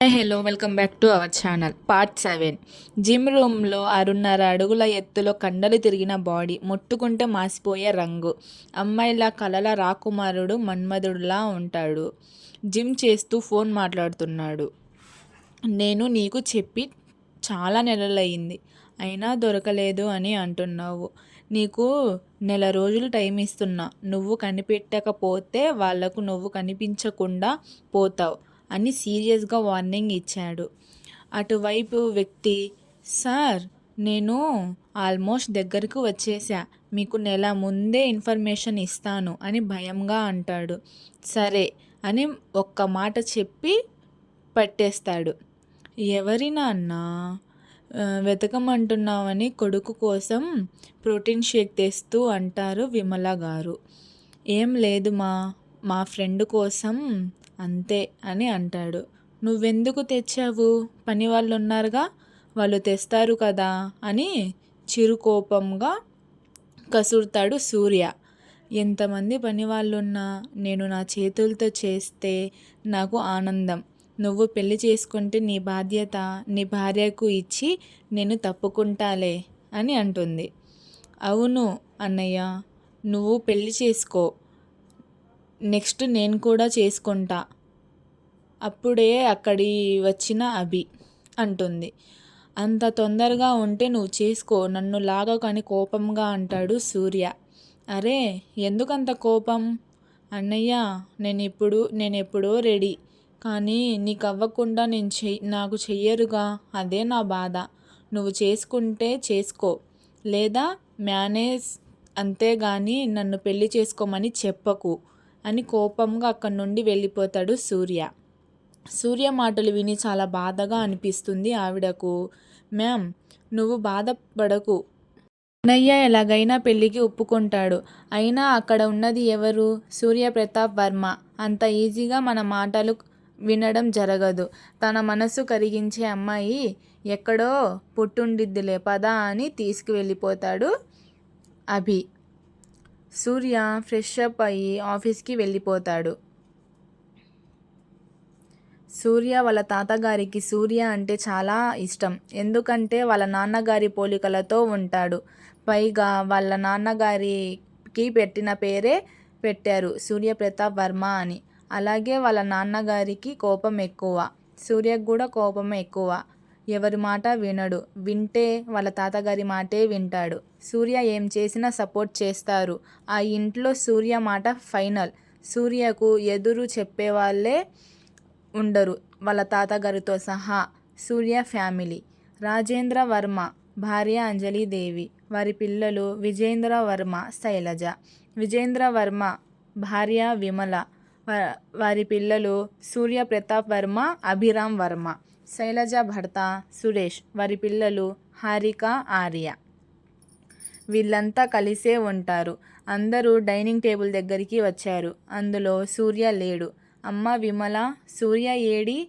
Hello welcome back to our channel part seven gym రూమ్లో ఆరున్నర అడుగుల ఎత్తులో కండలు తిరిగిన బాడీ ముట్టుకుంటే మాసిపోయే రంగు. అమ్మాయిల కలల రాకుమారుడు మన్మధుడులా ఉంటాడు. జిమ్ చేస్తూ ఫోన్ మాట్లాడుతున్నాడు. నేను నీకు చెప్పి చాలా నెలలయ్యింది. అయినా దొరకలేదు అని అంటున్నావు. నీకు నెల రోజులు టైం ఇస్తున్నా. నువ్వు కనిపెట్టకపోతే వాళ్ళకు నువ్వు కనిపించకుండా పోతావు. అని సీరియస్గా వార్నింగ్ ఇచ్చాడు. అటువైపు వ్యక్తి సార్ నేను ఆల్మోస్ట్ దగ్గరకు వచ్చేసా. మీకు నెల ముందే ఇన్ఫర్మేషన్ ఇస్తాను అని భయంగా అంటాడు. సరే అని ఒక్క మాట చెప్పి పట్టేస్తాడు. ఎవరి నాన్న? వెతకమంటున్నావని కొడుకు కోసం ప్రోటీన్ షేక్ తెస్తూ అంటారు విమల గారు. ఏం లేదు మా మా ఫ్రెండ్ కోసం అంతే అని అంటాడు. నువ్వెందుకు తెచ్చావు? పని వాళ్ళు ఉన్నారుగా వాళ్ళు తెస్తారు కదా అని చిరుకోపంగా కసురుతాడు సూర్య. ఎంతమంది పని వాళ్ళున్నా నేను నా చేతులతో చేస్తే నాకు ఆనందం. నువ్వు పెళ్ళి చేసుకుంటే నీ బాధ్యత నీ భార్యకు ఇచ్చి నేను తప్పుకుంటాలే అని అంటుంది. అవును అన్నయ్య నువ్వు పెళ్ళి చేసుకో. నెక్స్ట్ నేను కూడా చేసుకుంటా. అప్పుడే అక్కడి వచ్చిన అభి అంటుంది. అంత తొందరగా ఉంటే నువ్వు చేసుకో నన్ను లాగకని కోపంగా అంటాడు సూర్య. అరే ఎందుకంత కోపం? అన్నయ్య నేను ఇప్పుడు నేను ఎప్పుడో రెడీ. కానీ నీకు అవ్వకుండా నేను చెయ్యి నాకు చెయ్యరుగా అదే నా బాధ. నువ్వు చేసుకుంటే చేసుకో. లేదా మేనేజ్ అంతేగాని నన్ను పెళ్ళి చేసుకోమని చెప్పకు. అని కోపంగా అక్కడి నుండి వెళ్ళిపోతాడు సూర్య. సూర్య మాటలు విని చాలా బాధగా అనిపిస్తుంది ఆవిడకు. మ్యామ్ నువ్వు బాధపడకు. అన్నయ్య ఎలాగైనా పెళ్ళికి ఒప్పుకుంటాడు. అయినా అక్కడ ఉన్నది ఎవరు? సూర్య ప్రతాప్ వర్మ. అంత ఈజీగా మన మాటలు వినడం జరగదు. తన మనసు కరిగించే అమ్మాయి ఎక్కడో పుట్టుండిద్దిలే పదా అని తీసుకువెళ్ళిపోతాడు అభి. సూర్య ఫ్రెష్ అప్ అయ్యి ఆఫీస్కి వెళ్ళిపోతాడు. సూర్య వాళ్ళ తాతగారికి సూర్య అంటే చాలా ఇష్టం. ఎందుకంటే వాళ్ళ నాన్నగారి పోలికలతో ఉంటాడు. పైగా వాళ్ళ నాన్నగారికి పెట్టిన పేరే పెట్టారు సూర్య ప్రతాప్ వర్మ అని. అలాగే వాళ్ళ నాన్నగారికి కోపం ఎక్కువ. సూర్యకు కూడా కోపం ఎక్కువ. ఎవరి మాట వినడు. వింటే వాళ్ళ తాతగారి మాటే వింటాడు. సూర్య ఏం చేసినా సపోర్ట్ చేస్తారు. ఆ ఇంట్లో సూర్య మాట ఫైనల్. సూర్యకు ఎదురు చెప్పేవాళ్ళే ఉండరు. వాళ్ళ తాతగారితో సహా సూర్య ఫ్యామిలీ. రాజేంద్ర వర్మ భార్య అంజలీదేవి వారి పిల్లలు విజేంద్ర వర్మ శైలజ. విజేంద్ర వర్మ భార్య విమల. వారి పిల్లలు సూర్య ప్రతాప్ వర్మ అభిరామ్ వర్మ. శైలజ భర్త సురేష్ వారి పిల్లలు హారిక ఆర్య. వీళ్ళంతా కలిసే ఉంటారు. అందరూ డైనింగ్ టేబుల్ దగ్గరికి వచ్చారు. అందులో సూర్య లేడు. అమ్మ విమల సూర్య ఏడి?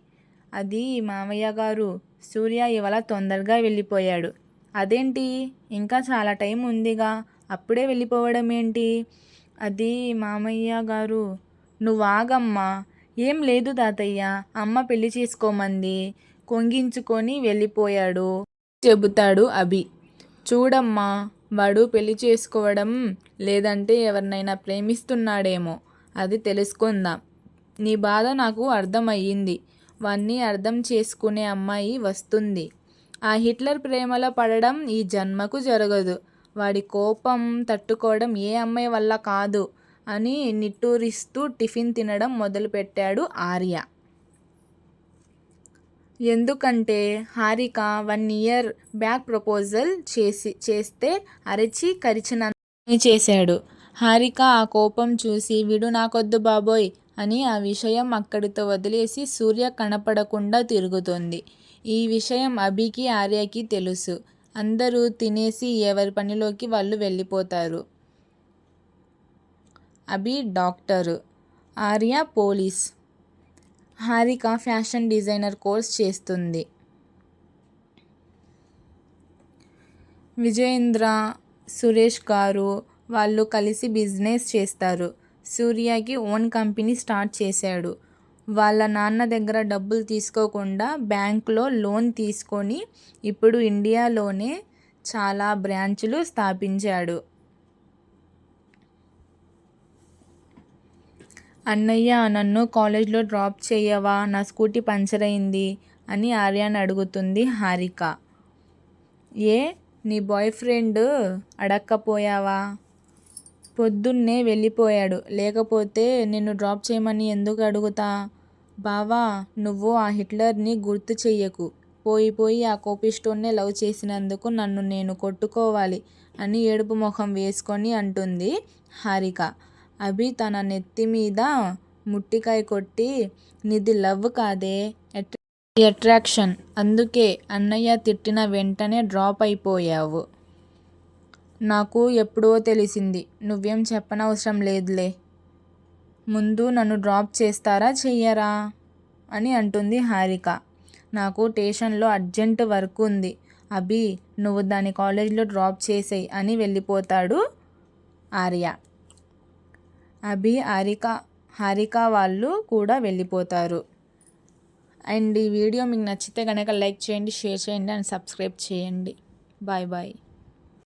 అది మామయ్య గారు. సూర్య ఇవాళ తొందరగా వెళ్ళిపోయాడు. అదేంటి? ఇంకా చాలా టైం ఉందిగా. అప్పుడే వెళ్ళిపోవడం ఏంటి? అది మామయ్య గారు. నువ్వు ఆగమ్మా. ఏం లేదు తాతయ్య. అమ్మ పెళ్ళి చేసుకోమంది. కొంగించుకొని వెళ్ళిపోయాడు. చెబుతాడు అభి. చూడమ్మా వాడు పెళ్ళి చేసుకోవడం లేదంటే ఎవరినైనా ప్రేమిస్తున్నాడేమో. అది తెలుసుకుందాం. నీ బాధ నాకు అర్థమయ్యింది. వాణ్ణి అర్థం చేసుకునే అమ్మాయి వస్తుంది. ఆ హిట్లర్ ప్రేమలో పడడం ఈ జన్మకు జరగదు. వాడి కోపం తట్టుకోవడం ఏ అమ్మాయి వల్ల కాదు అని నిట్టూరిస్తూ టిఫిన్ తినడం మొదలుపెట్టాడు ఆర్య. ఎందుకంటే Harika one year back proposal చేసి చేస్తే అరచి కరిచిన చేశాడు. హారిక ఆ కోపం చూసి విడు నాకొద్దు బాబోయ్ అని ఆ విషయం అక్కడితో వదిలేసి సూర్య కనపడకుండా తిరుగుతుంది. ఈ విషయం అభికి ఆర్యకి తెలుసు. అందరూ తినేసి ఎవరి పనిలోకి వాళ్ళు వెళ్ళిపోతారు. Abhi doctor. Arya police. Harika fashion designer course చేస్తుంది. విజయేంద్ర సురేష్ గారు వాళ్ళు కలిసి బిజినెస్ చేస్తారు. సూర్యకి ఓన్ కంపెనీ స్టార్ట్ చేశాడు. వాళ్ళ నాన్న దగ్గర డబ్బులు తీసుకోకుండా బ్యాంకులో లోన్ తీసుకొని ఇప్పుడు ఇండియాలోనే చాలా బ్రాంచులు స్థాపించాడు. అన్నయ్య నన్ను కాలేజ్లో డ్రాప్ చేయవా? నా స్కూటీ పంచర్ అయింది అని ఆర్యాన్ అడుగుతుంది హారిక. ఏ? నీ బాయ్ ఫ్రెండ్ అడక్కపోయావా? పొద్దున్నే వెళ్ళిపోయాడు. లేకపోతే నిన్ను డ్రాప్ చేయమని ఎందుకు అడుగుతా? బావా నువ్వు ఆ హిట్లర్ని గుర్తు చెయ్యకు. పోయి పోయి ఆ కోపిస్టోన్నే లవ్ చేసినందుకు నన్ను నేను కొట్టుకోవాలి అని ఏడుపు ముఖం వేసుకొని అంటుంది హారిక. అభి తన నెత్తి మీద ముట్టికాయ కొట్టి నీది లవ్ కాదే అట్రాక్షన్. అందుకే అన్నయ్య తిట్టిన వెంటనే డ్రాప్ అయిపోయావు. నాకు ఎప్పుడో తెలిసింది. నువ్వేం చెప్పనవసరం లేదులే. ముందు నన్ను డ్రాప్ చేస్తారా చెయ్యరా? అని అంటుంది హారిక. నాకు స్టేషన్లో అర్జెంట్ వర్క్ ఉంది. అభి నువ్వు దాని కాలేజ్లో డ్రాప్ చేసేయి అని వెళ్ళిపోతాడు ఆర్య. అభి హారిక హారిక వాళ్ళు కూడా వెళ్ళిపోతారు. అండ్ ఈ వీడియో మీకు నచ్చితే కనుక లైక్ చేయండి షేర్ చేయండి అండ్ సబ్స్క్రైబ్ చేయండి. Bye bye.